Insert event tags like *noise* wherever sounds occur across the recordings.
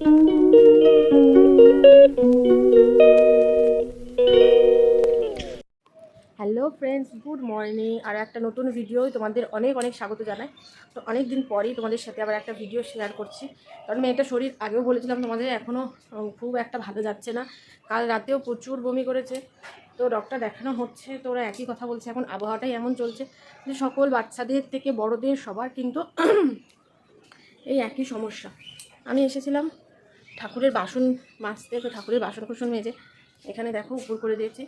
Hello friends good morning আর একটা নতুন ভিডিও তোমাদের অনেক অনেক স্বাগত জানাই। তো অনেক দিন পরেই তোমাদের সাথে আবার একটা ভিডিও শেয়ার করছি। কারণ মেয়েটা শরীর, আগেও বলেছিলাম তোমাদের, এখনও খুব একটা ভালো যাচ্ছে না। কাল রাতেও প্রচুর বমি করেছে। তো ডক্টর দেখানো হচ্ছে, তো ওরা একই কথা বলছে। এখন আবহাওয়াটাই এমন চলছে যে সকল বাচ্চাদের থেকে বড়দের সবার কিন্তু এই একই সমস্যা। আমি এসেছিলাম ঠাকুরের বাসন মাজতে তো ঠাকুরের বাসন কুসন মেজে। এখানে দেখো, উপর করে দিয়েছি।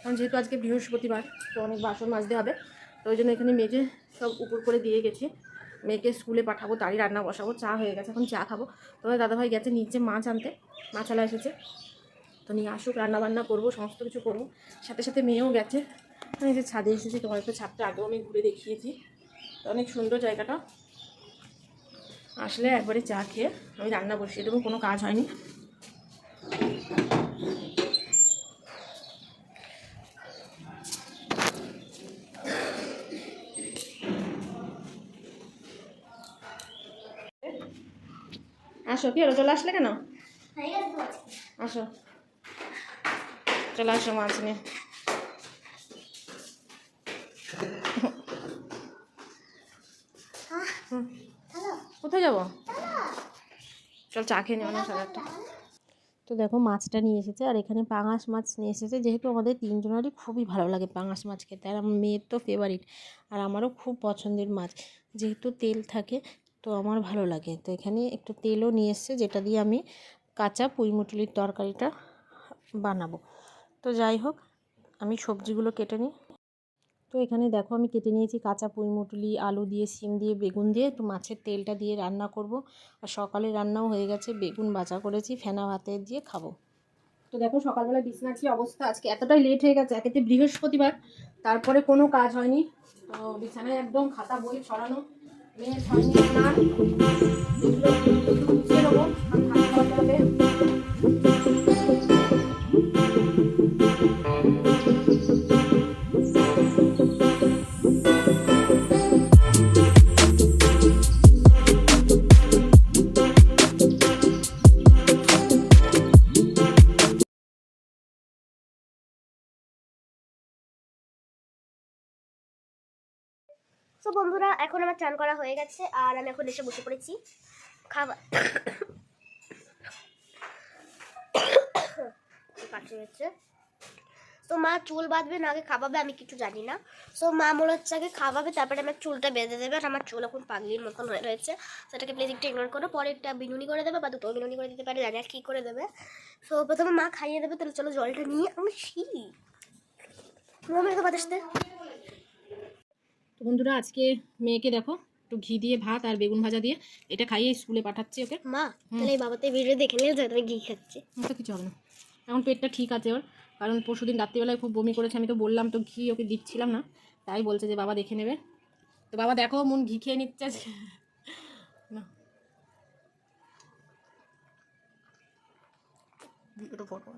কারণ যেহেতু আজকে বৃহস্পতিবার, তো অনেক বাসন মাজতে হবে। তো ওই জন্য এখানে মেজে সব উপর করে দিয়ে গেছি। মেয়েকে স্কুলে পাঠাবো, তারই রান্না বসাবো, চা হয়ে গেছে, এখন চা খাব। তোমার দাদাভাই গেছে নিচে মাছ আনতে মাছালা এসেছে। তো নিয়ে আসুক রান্না বান্না করব, সমস্ত কিছু করব। সাথে সাথে মেয়েও গেছে। আমি যে ছাদে এসেছি তোমার তো ছাদটা আগেও আমি ঘুরে দেখিয়েছি। তো অনেক সুন্দর জায়গাটা। আসলে একবারে চা খেয়ে আমি রান্না বসিয়ে দেবো কোনো কাজ হয়নি। আসো কি চলে আসলে কেন? আসো। চলে আসো মাছ নিয়ে হুম। কোথায় যাব? চল চা খেয়ে নেওয়া সাড়ে আটটা। তো দেখো, মাছটা নিয়ে এসেছে আর এখানে পাঙাশ মাছ নিয়ে এসেছে। যেহেতু আমাদের তিনজনেরই খুবই ভালো লাগে পাঙাশ মাছ খেতে, আর আমার মেয়ের তো ফেভারিট আর আমারও খুব পছন্দের মাছ। যেহেতু তেল থাকে, তো আমার ভালো লাগে। তো এখানে একটু তেলও নিয়ে এসছে, যেটা দিয়ে আমি কাঁচা পুঁইমুটুলির তরকারিটা বানাবো। তো যাই হোক, আমি সবজিগুলো কেটে নিই। তো এখানে দেখো আমি কেটে নিয়েছি কাঁচা পুঁইমুটুলি, আলু দিয়ে সিম দিয়ে, বেগুন দিয়ে। তো মাছের তেলটা দিয়ে রান্না করব। আর সকালে রান্নাও হয়ে গেছে, বেগুন বাজা করেছি, ফেনা ভাতে দিয়ে খাব। তো দেখো সকালবেলা বিছনার কি অবস্থা? আজকে এতটাই লেট হয়ে গেছে, একেতে বৃহস্পতিবার, তারপরে কোনো কাজ হয়নি। তো বিছানায় একদম খাতা বই ছড়ানো, মেয়ে ছাড়নি আমার বন্ধুরা, এখন আমার চান করা হয়ে গেছে, আর আমি এখন এসে বসে পড়েছি। খাবার *coughs* তো মা চুল বাঁধবে, না আগে খাওয়াবে, আমি কিছু জানি না। তো মা মনে হচ্ছে আগে খাওয়াবে, তারপরে আমার চুলটা বেঁধে দেবে, আর আমার চুল এখন পাগলির মতন হয়ে রয়েছে। সেটাকে প্লিজ একটু ইগনোর করো, পরে একটা বিনুনি করে দেবে, বা দুটো বিনুনি করে দিতে পারে, জানি আর কী করে দেবে। তো প্রথমে মা খাইয়ে দেবে, তাহলে চলো জলটা নিয়ে আমি শীত মনে তো বাতাস দে। তো বন্ধুরা আজকে মেয়েকে দেখো একটু ঘি দিয়ে ভাত আর বেগুন ভাজা দিয়ে এটা খাইয়ে স্কুলে পাঠাচ্ছি ওকে। মা তাহলে এই বাবাতে ভিডিও দেখে নিয়ে যাও তুমি ঘি খাচ্ছে। তো কিছু হবে না। এখন পেটটা ঠিক আছে ওর কারণ পরশু দিন রাত্রিবেলায় খুব বমি করেছে আমি তো বললাম তো ঘি ওকে দিচ্ছিলাম না তাই বলছে যে বাবা দেখে নেবে। তো বাবা দেখো মন ঘি খেয়ে নিচ্ছে আজকে। না। একটু photo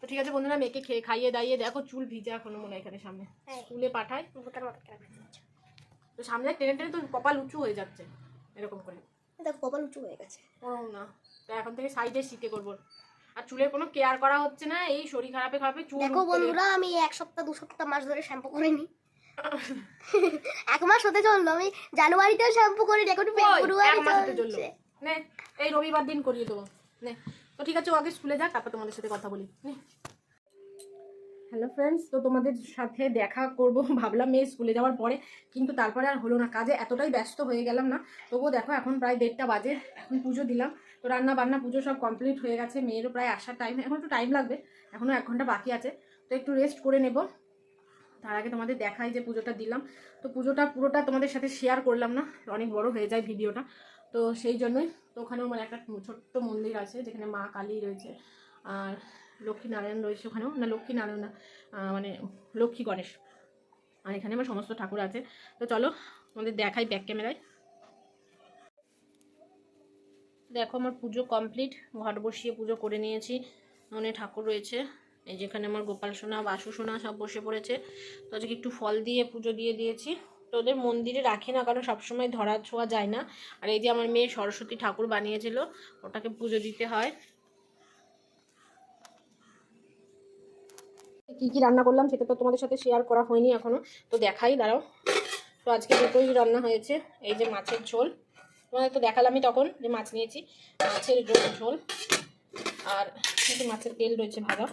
তো ঠিক আছে বন্ধুরা মেয়েকে খেয়ে খাইয়ে দাইয়ে দেখো চুল ভিজে এখনও মনে হয় এখানে সামনে। হ্যাঁ। স্কুলে পাঠায়? তো সামনে টেনে টেনে তো কপাল উঁচু হয়ে যাচ্ছে এরকম করে। দেখো কপাল উঁচু হয়ে গেছে। ও না তো এখন থেকে সাইডে শিখে করব। আর চুলের কোনো কেয়ার করা হচ্ছে না এই শরীর খারাপে খারাপে চুল দেখো বন্ধুরা আমি এক সপ্তাহ দু সপ্তাহ মাস ধরে শ্যাম্পু করিনি। এক মাস হতে চলল আমি জানুয়ারিতেও শ্যাম্পু করিনি এখন ফেব্রুয়ারি চলছে। নে এই রবিবার দিন করিয়ে দেবো। নে। তো ঠিক আছে, ও আগে স্কুলে যাক, তারপর তোমাদের সাথে কথা বলি। হ্যালো ফ্রেন্ডস তো তোমাদের সাথে দেখা করব, ভাবলাম মেয়ে স্কুলে যাওয়ার পরে, কিন্তু তারপরে আর হলো না, কাজে এতটাই ব্যস্ত হয়ে গেলাম না। তবুও দেখো, এখন প্রায় দেড়টা বাজে, এখন পুজো দিলাম। তো রান্না বান্না পুজো সব কমপ্লিট হয়ে গেছে, মেয়েরও প্রায় আসার টাইম এখন একটু টাইম লাগবে এখনও এক ঘণ্টা বাকি আছে। তো একটু রেস্ট করে নেব। তার আগে তোমাদের দেখাই যে পুজোটা দিলাম। তো পুজোটা পুরোটা তোমাদের সাথে শেয়ার করলাম না, অনেক বড় হয়ে যায় ভিডিওটা। তো সেই জন্যই তো ওখানেও মানে একটা ছোট্ট মন্দির আছে যেখানে মা কালী রয়েছে আর লক্ষ্মী নারায়ণ রয়েছে ওখানেও। না, লক্ষ্মী নারায়ণ না মানে লক্ষ্মী গণেশ। আর এখানে আমার সমস্ত ঠাকুর আছে। তো চলো আমাদের দেখাই ব্যাক ক্যামেরায় দেখো আমার পুজো কমপ্লিট ঘট বসিয়ে পুজো করে নিয়েছি। অনেক ঠাকুর রয়েছে। এই যেখানে আমার গোপাল সোনা, বাসু সোনা সব বসে পড়েছে। তো আজকে একটু ফল দিয়ে পুজো দিয়ে দিয়েছি। তো ওদের মন্দিরে রাখি না, কারণ সবসময় ধরা ছোঁয়া যায় না। আর এই যে আমার মেয়ে সরস্বতী ঠাকুর বানিয়েছিল, ওটাকে পুজো দিতে হয়। কি কি রান্না করলাম সেটা তো তোমাদের সাথে শেয়ার করা হয়নি এখনও। তো দেখাই, দাঁড়াও। তো আজকে দুটোই রান্না হয়েছে, এই যে মাছের ঝোল। তোমাদের তো দেখালামই তখন যে মাছ নিয়েছি, মাছের ঝোল। আর মাছের তেল রয়েছে ভাজা।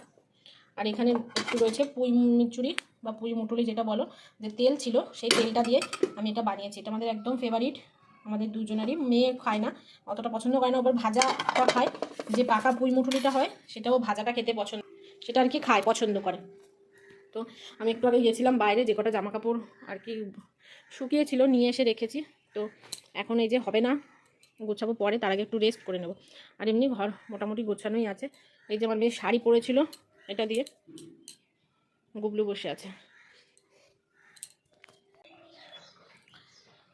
আর এখানে একটু রয়েছে পুঁই মিচুরি বা পুঁই মুটুরি যেটা বলো, যে তেল ছিল, সেই তেলটা দিয়ে আমি এটা বানিয়েছি। এটা আমাদের একদম ফেভারিট আমাদের দুজনেরই। মেয়ে খায় না, অতটা পছন্দ করে না ওবার ভাজাটা খায়। যে পাকা পুঁই মুটুরিটা হয়, সেটাও ভাজাটা খেতে পছন্দ, সেটা আর কি খায়, পছন্দ করে। তো আমি একটু আগে গিয়েছিলাম বাইরে, যে কটা জামা কাপড় আর কি শুকিয়েছিল, নিয়ে এসে রেখেছি। তো এখন এই যে হবে না, গোছাবো পরে, তার আগে একটু রেস্ট করে নেব। আর এমনি ঘর মোটামুটি গোছানোই আছে। এই যে আমার মেয়ে শাড়ি পরেছিল, এটা দিয়ে। গুবলু বসে আছে।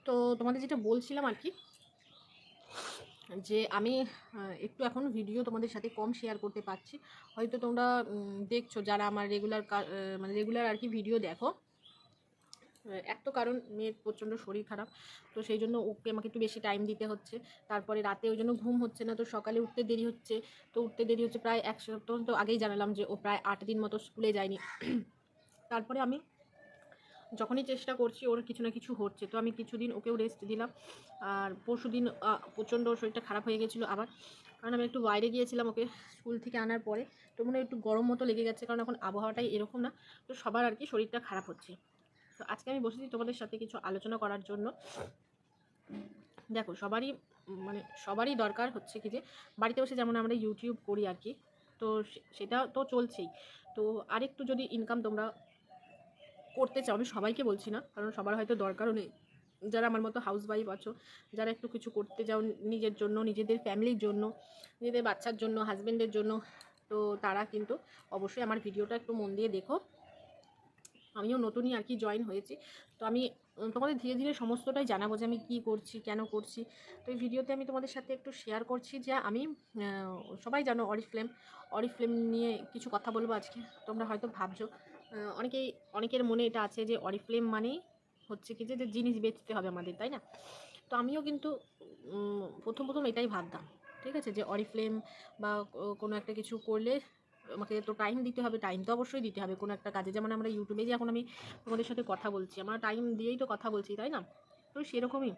তো তোমাদের যেটা বলছিলাম আর কি, যে আমি একটু এখন ভিডিও তোমাদের সাথে কম শেয়ার করতে পারছি। হয়তো তোমরা দেখছ যারা আমার রেগুলার মানে রেগুলার আর কি ভিডিও দেখো। এক তো কারণ মেয়ের প্রচণ্ড শরীর খারাপ, তো সেই জন্য ওকে আমাকে একটু বেশি টাইম দিতে হচ্ছে। তারপরে রাতে ওই জন্য ঘুম হচ্ছে না, তো সকালে উঠতে দেরি হচ্ছে। তো উঠতে দেরি হচ্ছে প্রায় এক সপ্তাহ তো আগেই জানালাম যে ও প্রায় আট দিন মতো স্কুলে যায়নি। *clears throat* তারপরে আমি যখনই চেষ্টা করছি ওর কিছু না কিছু হচ্ছে, তো আমি কিছুদিন ওকেও রেস্ট দিলাম। আর পরশু দিন প্রচণ্ড শরীরটা খারাপ হয়ে গেছিল আবার। কারণ আমি একটু বাইরে গিয়েছিলাম ওকে স্কুল থেকে আনার পরে, তো মনে একটু গরম মতো লেগে গেছে, কারণ এখন আবহাওয়াটাই এরকম না। তো সবার আর কি শরীরটা খারাপ হচ্ছে। তো আজকে আমি বসেছি তোমাদের সাথে কিছু আলোচনা করার জন্য। দেখো, সবারই মানে সবারই দরকার হচ্ছে কি যে, বাড়িতে বসে যেমন আমরা ইউটিউব করি আর কি, তো সেটা তো চলছেই। তো আরেকটু যদি ইনকাম তোমরা করতে চাও, আমি সবাইকে বলছি না, কারণ সবার হয়তো দরকারও নেই। যারা আমার মতো হাউস ওয়াইফ আছো, যারা একটু কিছু করতে চাও নিজের জন্য, নিজেদের ফ্যামিলির জন্য, নিজেদের বাচ্চার জন্য হাজব্যান্ডের জন্য, তো তারা কিন্তু অবশ্যই আমার ভিডিওটা একটু মন দিয়ে দেখো। আমিও নতুনই আর কি জয়েন হয়েছি। তো আমি তোমাদের ধীরে ধীরে সমস্তটাই জানাব যে আমি কী করছি, কেন করছি। তো এই ভিডিওতে আমি তোমাদের সাথে একটু শেয়ার করছি যে আমি সবাই জানো অরিফ্লেম অরিফ্লেম নিয়ে কিছু কথা বলব আজকে। তোমরা হয়তো ভাবছ অনেকেই, অনেকের মনে এটা আছে যে অরিফ্লেম মানেই হচ্ছে কি যে যে জিনিস বেচতে হবে আমাদের, তাই না? তো আমিও কিন্তু প্রথম প্রথম এটাই ভাবতাম, ঠিক আছে? যে অরিফ্লেম বা কোনো একটা কিছু করলে আমাকে তো টাইম দিতে হবে টাইম তো অবশ্যই দিতে হবে কোনো একটা কাজে। যেমন আমরা ইউটিউবে যে এখন আমি তোমাদের সাথে কথা বলছি, আমরা টাইম দিয়েই তো কথা বলছি, তাই না? তো সেরকমই।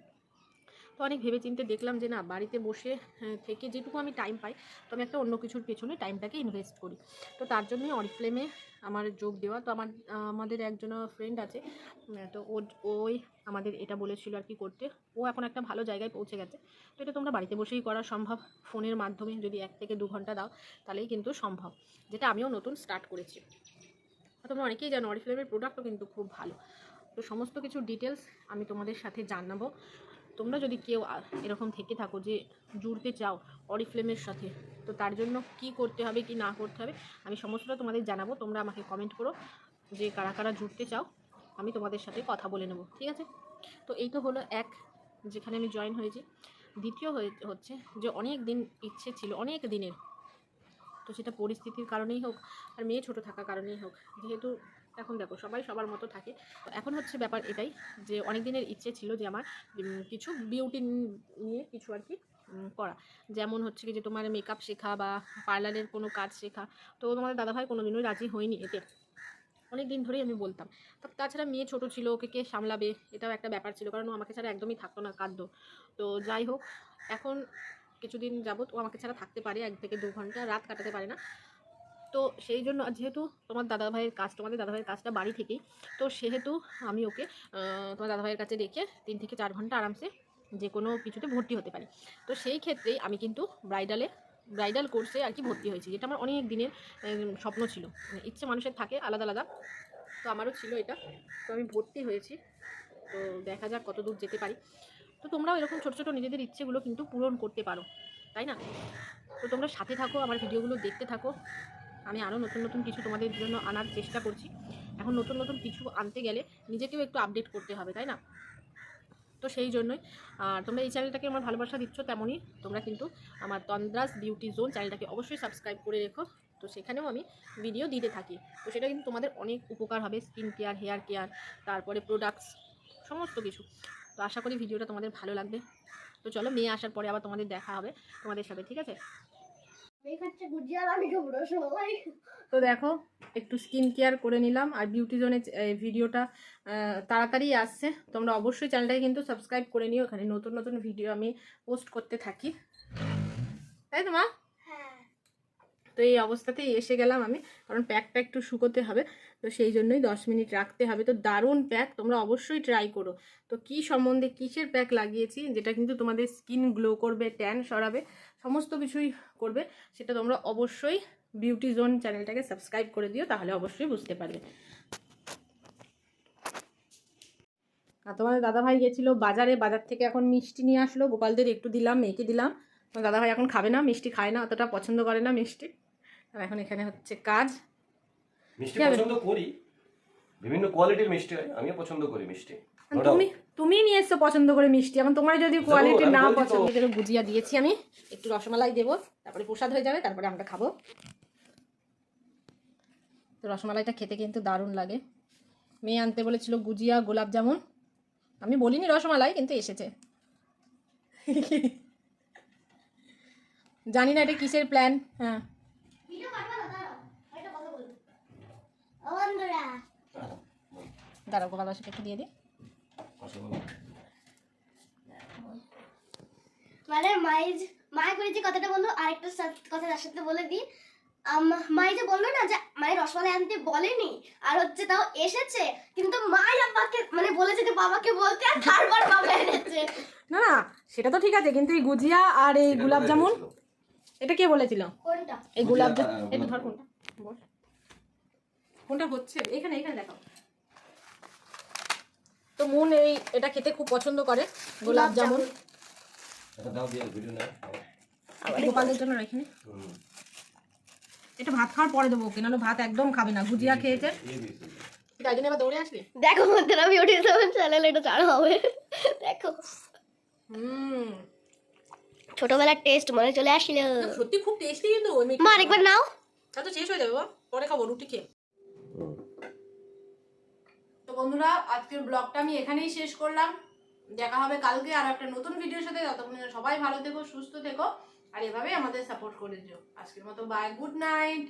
তো অনেক ভেবে চিন্তে দেখলাম যে না, বাড়িতে বসে থেকে যেটুকু আমি টাইম পাই, তো আমি একটা অন্য কিছুর পেছনে টাইমটাকে ইনভেস্ট করি। তো তার জন্যই অরিফ্লেমে আমার যোগ দেওয়া, তো আমার, আমাদের একজন ফ্রেন্ড আছে তো ও ওই আমাদের এটা বলেছিল আর কি করতে। ও এখন একটা ভালো জায়গায় পৌঁছে গেছে। তো এটা তোমরা বাড়িতে বসেই করা সম্ভব। ফোনের মাধ্যমে যদি এক থেকে দু ঘণ্টা দাও, তাহলেই কিন্তু সম্ভব। যেটা আমিও নতুন স্টার্ট করেছি। তোমরা অনেকেই জানো অরিফ্লেমের প্রোডাক্টও কিন্তু খুব ভালো। তো সমস্ত কিছু ডিটেলস আমি তোমাদের সাথে জানাব। তোমরা যদি কেউ এরকম থেকে থাকো যে জুড়তে চাও অরিফ্লেমের সাথে, তো তার জন্য কি করতে হবে, কি না করতে হবে, আমি সমস্তটা তোমাদের জানাব। তোমরা আমাকে কমেন্ট করো যে কারা কারা জুড়তে চাও, আমি তোমাদের সাথে কথা বলে নেব, ঠিক আছে? তো এই তো হলো এক, যেখানে আমি জয়েন হয়েছি। দ্বিতীয় হচ্ছে যে অনেক দিন ইচ্ছে ছিল, অনেক দিনের, তো সেটা পরিস্থিতির কারণেই হোক আর মেয়ে ছোট থাকার কারণেই হোক, যেহেতু এখন দেখো, সবাই সবার মতো থাকে। এখন হচ্ছে ব্যাপার এটাই যে অনেক দিনের ইচ্ছে ছিল যে আমার কিছু বিউটি নিয়ে কিছু আর কি করা। যেমন হচ্ছে কি যে তোমার মেকআপ শেখা বা পার্লারের কোনো কাজ শেখা। তো তোমাদের দাদাভাই কোনো দিনই রাজি হয়নি এতে। অনেক দিন ধরেই আমি বলতাম। তা তাছাড়া মেয়ে ছোট ছিল, ওকে কে সামলাবে, এটাও একটা ব্যাপার ছিল। কারণ ও আমাকে ছাড়া একদমই থাকতো না কাঁদতো তো যাই হোক, এখন কিছুদিন যাবত ও আমাকে ছাড়া থাকতে পারে, এক থেকে দু ঘণ্টা, রাত কাটাতে পারে না। তো সেই জন্য যেহেতু তোমার দাদাভাইয়ের কাজ, তোমাদের দাদাভাইয়ের কাজটা বাড়ি থেকেই, তো সেহেতু আমি ওকে তোমার দাদাভাইয়ের কাছে রেখে তিন থেকে চার ঘণ্টা আরামসে যে কোনো কিছুতে ভর্তি হতে পারি। তো সেই ক্ষেত্রেই আমি কিন্তু ব্রাইডালে ব্রাইডাল কোর্সে আর কি ভর্তি হয়েছি, যেটা আমার অনেক দিনের স্বপ্ন ছিল। মানে ইচ্ছে মানুষের থাকে, আলাদা আলাদা। তো আমারও ছিল এটা। তো আমি ভর্তি হয়েছি। তো দেখা যাক কত দূর যেতে পারি। তো তোমরাও এরকম ছোটো ছোটো নিজেদের ইচ্ছেগুলো কিন্তু পূরণ করতে পারো, তাই না? তো তোমরা সাথে থাকো, আমার ভিডিওগুলো দেখতে থাকো। আমি আরও নতুন নতুন কিছু তোমাদের জন্য আনার চেষ্টা করছি। এখন নতুন নতুন কিছু আনতে গেলে নিজেকেও একটু আপডেট করতে হবে, তাই না? তো সেই জন্যই, আর তোমরা এই চ্যানেলটাকে আমার ভালোবাসা দিচ্ছ তেমনই, তোমরা কিন্তু আমার তন্দ্রাস বিউটি জোন চ্যানেলটাকে অবশ্যই সাবস্ক্রাইব করে রেখো। তো সেখানেও আমি ভিডিও দিতে থাকি। তো সেটা কিন্তু তোমাদের অনেক উপকার হবে স্কিন কেয়ার হেয়ার কেয়ার তারপরে প্রোডাক্টস সমস্ত কিছু। তো আশা করি ভিডিওটা তোমাদের ভালো লাগবে। তো চলো মেয়ে আসার পরে আবার তোমাদের দেখা হবে তোমাদের সাথে, ঠিক আছে? তো দেখো একটু স্কিন কেয়ার করে নিলাম আর বিউটি জোনের ভিডিওটা তাড়াতাড়ি আসছে। তোমরা অবশ্যই চ্যানেলটাকে কিন্তু সাবস্ক্রাইব করে নিও এখানে নতুন নতুন ভিডিও আমি পোস্ট করতে থাকি। তাই তো মা? হ্যাঁ। তো এই অবস্থাতেই এসে গেলাম আমি কারণ প্যাকটা একটু শুকোতে হবে তো সেই জন্যই দশ মিনিট রাখতে হবে। তো দারুণ প্যাক তোমরা অবশ্যই ট্রাই করো। তো কি সম্বন্ধে কিসের প্যাক লাগিয়েছি যেটা কিন্তু তোমাদের স্কিন গ্লো করবে ট্যান সরাবে সমস্ত কিছুই করবে সেটা তোমরা অবশ্যই বিউটি জোন চ্যানেলটাকে সাবস্ক্রাইব করে দিও তাহলে অবশ্যই বুঝতে পারবে। আর তোমাদের দাদাভাই গেছিল বাজারে বাজার থেকে এখন মিষ্টি নিয়ে আসলো গোপালদের একটু দিলাম মেয়েকে দিলাম। তোমার দাদাভাই এখন খাবে না মিষ্টি খায় না অতটা পছন্দ করে না মিষ্টি। আর এখন এখানে হচ্ছে কাজ। মিষ্টি পছন্দ করি বিভিন্ন কোয়ালিটির মিষ্টি হয় আমিও পছন্দ করি মিষ্টি। তুমি তুমি নিয়ে এসছো পছন্দ করে মিষ্টি এখন তোমার যদি কোয়ালিটি না পছন্দ। করে গুজিয়া দিয়েছি আমি একটু রসমালাই দেবো তারপরে প্রসাদ হয়ে যাবে তারপরে আমরা খাব। তো রসমালাইটা খেতে কিন্তু দারুণ লাগে। মেয়ে আনতে বলেছিল গুজিয়া গোলাপ জামুন। আমি বলিনি রসমালাই কিন্তু এসেছে। জানি না এটা কিসের প্ল্যান হ্যাঁ। দাঁড়াও গোপাল বাসাকে একটু দিয়ে দিই। রসগোল্লা। মানে মাই মায় করেছে কথাটা বলল আরেকটা কথা তার সাথে বলে দিই। মাই যে বলল না যে মানে রসমালাই আনতে বলেনি আর হচ্ছে তাও এসেছে কিন্তু মাই আব্বাকে মানে বলেছে যে বাবাকে বলতে আর তারপর বাবা এনেছে। না না সেটা তো ঠিক আছে কিন্তু এই গুজিয়া আর এই এটা গোলাপ জামুন এটা কে বলেছিল? কোনটা? এই গোলাপ জামুন গোলাপ ধর কোনটা? বল। কোনটা হচ্ছে? এখানে এখানে দেখো তো মন এই এটা খেতে খুব পছন্দ করে গোলাপ জামুন। এটা দাও দিয়ে ভিডিও না আর গোপালের জন্য রেখে এটা ভাত খাওয়ার পরে দেবো ওকে নাহলে ভাত একদম খাবে না গুজিয়া খেয়েছে। এই দিয়েছে। তাই জন্য এবার দৌড়ে আসলি দেখো বন্ধুরা বিউটি সেভেন চ্যানেল এটা চালু হবে। দেখো। হুম। ছোটবেলার টেস্ট মনে চলে আসলো। সত্যি খুব টেস্টি কিন্তু মা আরেকবার নাও। তা তো শেষ হয়ে যাবে পরে খাব রুটি খেয়ে। বন্ধুরা, আজকের ব্লগটা আমি এখানেই শেষ করলাম। দেখা হবে কালকে আর একটা নতুন ভিডিওর সাথে। ততক্ষণ সবাই ভালো থেকো, সুস্থ থেকো, আর এভাবেই আমাদের সাপোর্ট করে দিও। আজকের মতো বাই গুড নাইট